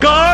Go.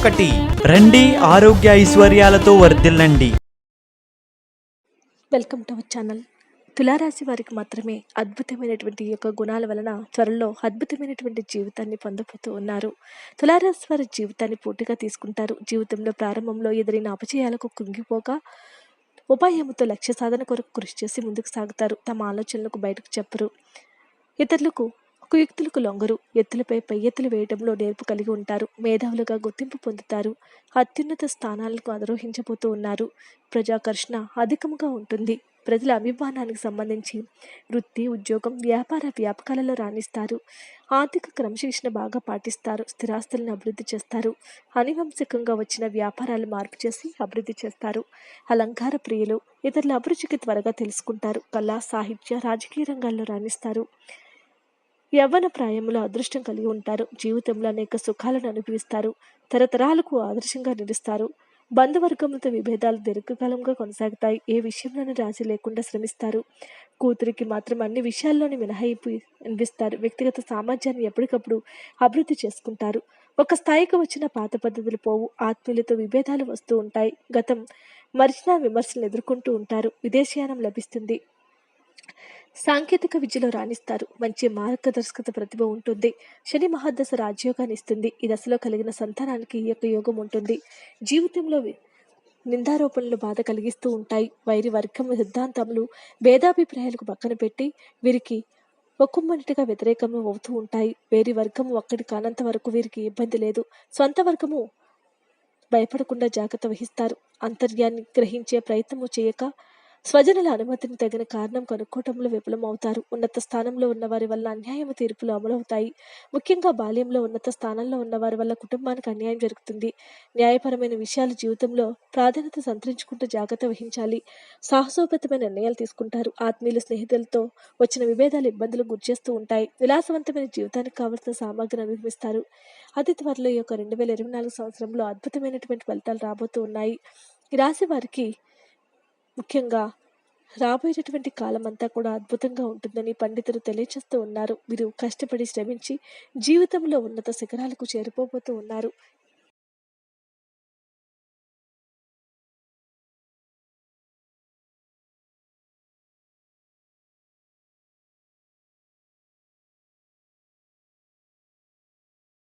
ఒకటి. రండి ఆరోగ్య ఐశ్వర్యాలతో వర్ధిల్లండి. Welcome to our channel. తులారాశి వారికి మాత్రమే అద్భుతమైనటువంటి యొక్క గుణాల వలన త్వరలో అద్భుతమైనటువంటి జీవితాన్ని పొందబోతూ ఉన్నారు. తులారాశి వారి జీవితాన్ని పూర్తిగా తీసుకుంటారు. జీవితంలో ప్రారంభంలో ఎదురైన అపజయాలకు కుంగిపోక ఉపాయముతో లక్ష్య సాధన కొరకు కృషి చేసి ముందుకు సాగుతారు. తమ ఆలోచనలకు బయటకు చెప్పరు. ఇతరులకు కుయుక్తులకు లొంగరు. ఎత్తులపై పై ఎత్తులు వేయడంలో నేర్పు కలిగి ఉంటారు. మేధావులుగా గుర్తింపు పొందుతారు. అత్యున్నత స్థానాలకు అధిరోహించబోతూ ఉన్నారు. ప్రజాకర్షణ అధికంగా ఉంటుంది. ప్రజల అభిమానానికి సంబంధించి వృత్తి ఉద్యోగం వ్యాపార వ్యాపకాలలో రాణిస్తారు. ఆర్థిక క్రమశిక్షణ బాగా పాటిస్తారు. స్థిరాస్తులను అభివృద్ధి చేస్తారు. అనువంశికంగా వచ్చిన వ్యాపారాలు మార్పు చేసి అభివృద్ధి చేస్తారు. అలంకార ప్రియులు ఇతరుల అభిరుచికి త్వరగా తెలుసుకుంటారు. కళా సాహిత్య రాజకీయ రంగాల్లో రాణిస్తారు. యవ్వన ప్రాయంలో అదృష్టం కలిగి ఉంటారు. జీవితంలో అనేక సుఖాలను అనుభవిస్తారు. తరతరాలకు ఆదర్శంగా నిలుస్తారు. బంధువర్గములతో విభేదాలు దీర్ఘకాలంగా కొనసాగుతాయి. ఏ విషయంలోనూ రాజీ లేకుండా శ్రమిస్తారు. కూతురికి మాత్రం అన్ని విషయాల్లోని మినహాయింపు అనిపిస్తారు వ్యక్తిగత సామర్థ్యాన్ని ఎప్పటికప్పుడు అభివృద్ధి చేసుకుంటారు. ఒక స్థాయికి వచ్చిన పాత పద్ధతులు పోవు. ఆత్మీయులతో విభేదాలు వస్తూ ఉంటాయి. గతం మరిచిన విమర్శలు ఎదుర్కొంటూ ఉంటారు. విదేశయానం లభిస్తుంది. సాంకేతిక విద్యలో రాణిస్తారు. మంచి మార్గదర్శకత ప్రతిభ ఉంటుంది. శని మహాదశ రాజయోగాన్ని ఇస్తుంది. ఈ దశలో కలిగిన సంతానానికి ఈ యొక్క యోగం ఉంటుంది. జీవితంలో నిందారోపణలు బాధ కలిగిస్తూ ఉంటాయి. వైరి వర్గం సిద్ధాంతములు భేదాభిప్రాయాలకు పక్కన పెట్టి వీరికి ఒక్కొమ్మటిగా వ్యతిరేకము అవుతూ ఉంటాయి. వేరి వర్గము ఒక్కటి కానంత వరకు వీరికి ఇబ్బంది లేదు. సొంత వర్గము భయపడకుండా జాగ్రత్త వహిస్తారు. అంతర్యాన్ని గ్రహించే ప్రయత్నము చేయక స్వజనుల అనుమతిని తగిన కారణం కనుక్కోవటంలో విఫలమవుతారు. ఉన్నత స్థానంలో ఉన్న వారి వల్ల అన్యాయము తీర్పులు అమలవుతాయి. ముఖ్యంగా బాల్యంలో ఉన్నత స్థానంలో ఉన్న వారి వల్ల కుటుంబానికి అన్యాయం జరుగుతుంది. న్యాయపరమైన విషయాలు జీవితంలో ప్రాధాన్యత సంతరించుకుంటూ జాగ్రత్త వహించాలి. సాహసోపేతమైన నిర్ణయాలు తీసుకుంటారు. ఆత్మీయుల స్నేహితులతో వచ్చిన విభేదాలు ఇబ్బందులు గురిచేస్తూ ఉంటాయి. విలాసవంతమైన జీవితానికి కావలసిన సామాగ్రిని అనుభవిస్తారు అతి త్వరలో ఈ యొక్క రెండు వేల ఇరవై నాలుగు సంవత్సరంలో అద్భుతమైనటువంటి ఫలితాలు రాబోతూ ఉన్నాయి. ఈ రాశి వారికి ముఖ్యంగా రాబోయేటటువంటి కాలం అంతా కూడా అద్భుతంగా ఉంటుందని పండితులు తెలియచేస్తూ ఉన్నారు. మీరు కష్టపడి శ్రమించి జీవితంలో ఉన్నత శిఖరాలకు చేరుకోబోతూ ఉన్నారు.